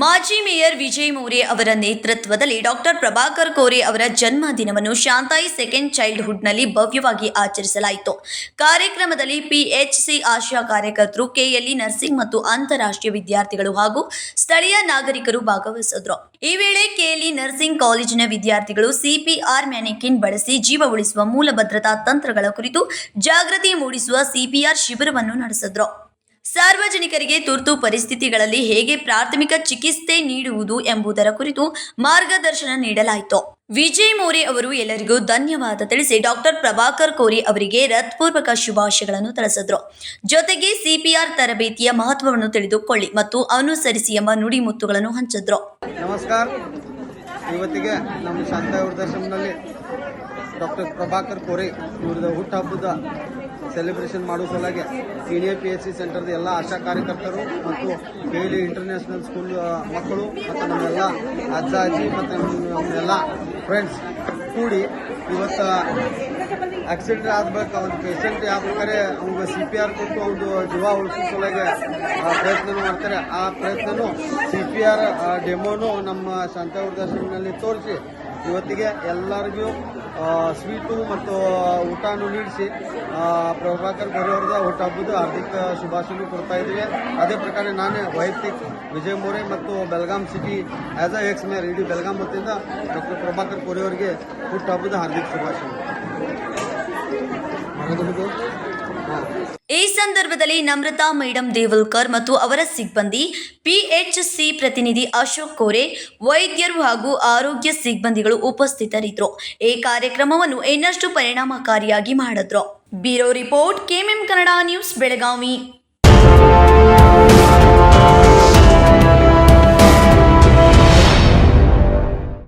ಮಾಜಿ ಮೇಯರ್ ವಿಜಯ್ ಮೌರ್ಯ ಅವರ ನೇತೃತ್ವದಲ್ಲಿ ಡಾಕ್ಟರ್ ಪ್ರಭಾಕರ್ ಕೋರೆ ಅವರ ಜನ್ಮ ದಿನವನ್ನು ಶಾಂತಾಯಿ ಸೆಕೆಂಡ್ ಚೈಲ್ಡ್ಹುಡ್ನಲ್ಲಿ ಭವ್ಯವಾಗಿ ಆಚರಿಸಲಾಯಿತು. ಕಾರ್ಯಕ್ರಮದಲ್ಲಿ ಪಿಎಚ್ಸಿ ಆಶಾ ಕಾರ್ಯಕರ್ತರು, ಕೆಎಲ್ಇ ನರ್ಸಿಂಗ್ ಮತ್ತು ಅಂತಾರಾಷ್ಟ್ರೀಯ ವಿದ್ಯಾರ್ಥಿಗಳು ಹಾಗೂ ಸ್ಥಳೀಯ ನಾಗರಿಕರು ಭಾಗವಹಿಸಿದ್ರು. ಈ ವೇಳೆ ಕೆಎಲ್ಇ ನರ್ಸಿಂಗ್ ಕಾಲೇಜಿನ ವಿದ್ಯಾರ್ಥಿಗಳು ಸಿಪಿಆರ್ ಮ್ಯಾನಿಕಿನ್ ಬಳಸಿ ಜೀವ ಉಳಿಸುವ ಮೂಲ ಭದ್ರತಾ ತಂತ್ರಗಳ ಕುರಿತು ಜಾಗೃತಿ ಮೂಡಿಸುವ ಸಿಪಿಆರ್ ಶಿಬಿರವನ್ನು ನಡೆಸಿದ್ರು. ಸಾರ್ವಜನಿಕರಿಗೆ ತುರ್ತು ಪರಿಸ್ಥಿತಿಗಳಲ್ಲಿ ಹೇಗೆ ಪ್ರಾಥಮಿಕ ಚಿಕಿತ್ಸೆ ನೀಡುವುದು ಎಂಬುದರ ಕುರಿತು ಮಾರ್ಗದರ್ಶನ ನೀಡಲಾಯಿತು. ವಿಜಯ್ ಮೋರೆ ಅವರು ಎಲ್ಲರಿಗೂ ಧನ್ಯವಾದ ತಿಳಿಸಿ ಡಾಕ್ಟರ್ ಪ್ರಭಾಕರ್ ಕೋರಿ ಅವರಿಗೆ ಹೃತ್ಪೂರ್ವಕ ಶುಭಾಶಯಗಳನ್ನು ತಿಳಿಸಿದ್ರು. ಜೊತೆಗೆ ಸಿಪಿಆರ್ ತರಬೇತಿಯ ಮಹತ್ವವನ್ನು ತಿಳಿದುಕೊಳ್ಳಿ ಮತ್ತು ಅನುಸರಿಸಿ ಎಂಬ ನುಡಿಮುತ್ತುಗಳನ್ನು ಹಂಚಿದ್ರು. ನಮಸ್ಕಾರ. ಇವತ್ತಿಗೆ ನಮ್ಮ ಡಾಕ್ಟರ್ ಪ್ರಭಾಕರ್ ಕೋರಿ ಹುಟ್ಟುಹಬ್ಬದ ಸೆಲೆಬ್ರೇಷನ್ ಮಾಡೋ ಸಲುವಾಗಿ ಸೀನಿಯರ್ ಪಿ ಎಚ್ ಸಿ ಸೆಂಟರ್ದ ಎಲ್ಲ ಆಶಾ ಕಾರ್ಯಕರ್ತರು ಮತ್ತು ಡೈಲಿ ಇಂಟರ್ನ್ಯಾಷನಲ್ ಸ್ಕೂಲ್ ಮಕ್ಕಳು ಮತ್ತು ನಮ್ಮೆಲ್ಲ ಅಜ್ಜ, ಅಜ್ಜಿ ಮತ್ತು ನಮ್ಮ ನಮ್ಮೆಲ್ಲ ಫ್ರೆಂಡ್ಸ್ ಕೂಡಿ ಇವತ್ತು ಆಕ್ಸಿಡೆಂಟ್ ಆಗ್ಬೇಕು ಒಂದು ಪೇಷಂಟ್ ಯಾವ್ದು ಕರೆ ಅವ್ರಿಗೆ ಸಿ ಪಿ ಆರ್ ಕೊಟ್ಟು ಒಂದು ಜೀವ ಆ, ಪ್ರಯತ್ನ ಮಾಡ್ತಾರೆ. ಆ ಪ್ರಯತ್ನನು ಸಿ ಪಿ ಆರ್ ಡೆಮೋನು ನಮ್ಮ ಶಾಂತ ವೃದ್ಧಾಶ್ರಮದಲ್ಲಿ ತೋರಿಸಿ ಇವತ್ತಿಗೆ ಎಲ್ಲರಿಗೂ ಸ್ವೀಟು ಮತ್ತು ಊಟನೂ ನೀಡಿಸಿ ಪ್ರಭಾಕರ್ ಗೋರೆ ಊಟ ಹಬ್ಬದ ಹಾರ್ದಿಕ ಶುಭಾಶಯ ಕೊಡ್ತಾ ಇದ್ದೀವಿ. ಅದೇ ಪ್ರಕಾರ ನಾನೇ ವೈಯಕ್ತಿಕ ವಿಜಯ್ ಮೋರೆ ಮತ್ತು Belgaum city as a ex mayor ಇಡೀ ಬೆಳಗಾಂ ವತಿಯಿಂದ ಡಾಕ್ಟರ್ ಪ್ರಭಾಕರ್ ಕೋರೆ ಅವರಿಗೆ ಹುಟ್ಟುಹಬ್ಬದ ಹಾರ್ದಿಕ ಶುಭಾಶಯ ಈ ಸಂದರ್ಭದಲ್ಲಿ ನಮ್ರತಾ ಮೇಡಂ ದೇವಲ್ಕರ್ ಮತ್ತು ಅವರ ಸಿಬ್ಬಂದಿ ಪಿಎಚ್ಸಿ ಪ್ರತಿನಿಧಿ ಅಶೋಕ್ ಕೋರೆ, ವೈದ್ಯರು ಹಾಗೂ ಆರೋಗ್ಯ ಸಿಬ್ಬಂದಿಗಳು ಉಪಸ್ಥಿತರಿದ್ದರು. ಈ ಕಾರ್ಯಕ್ರಮವನ್ನು ಇನ್ನಷ್ಟು ಪರಿಣಾಮಕಾರಿಯಾಗಿ ಮಾಡಿದ್ರು. Bureau report, KMM Kannada news, Belagavi.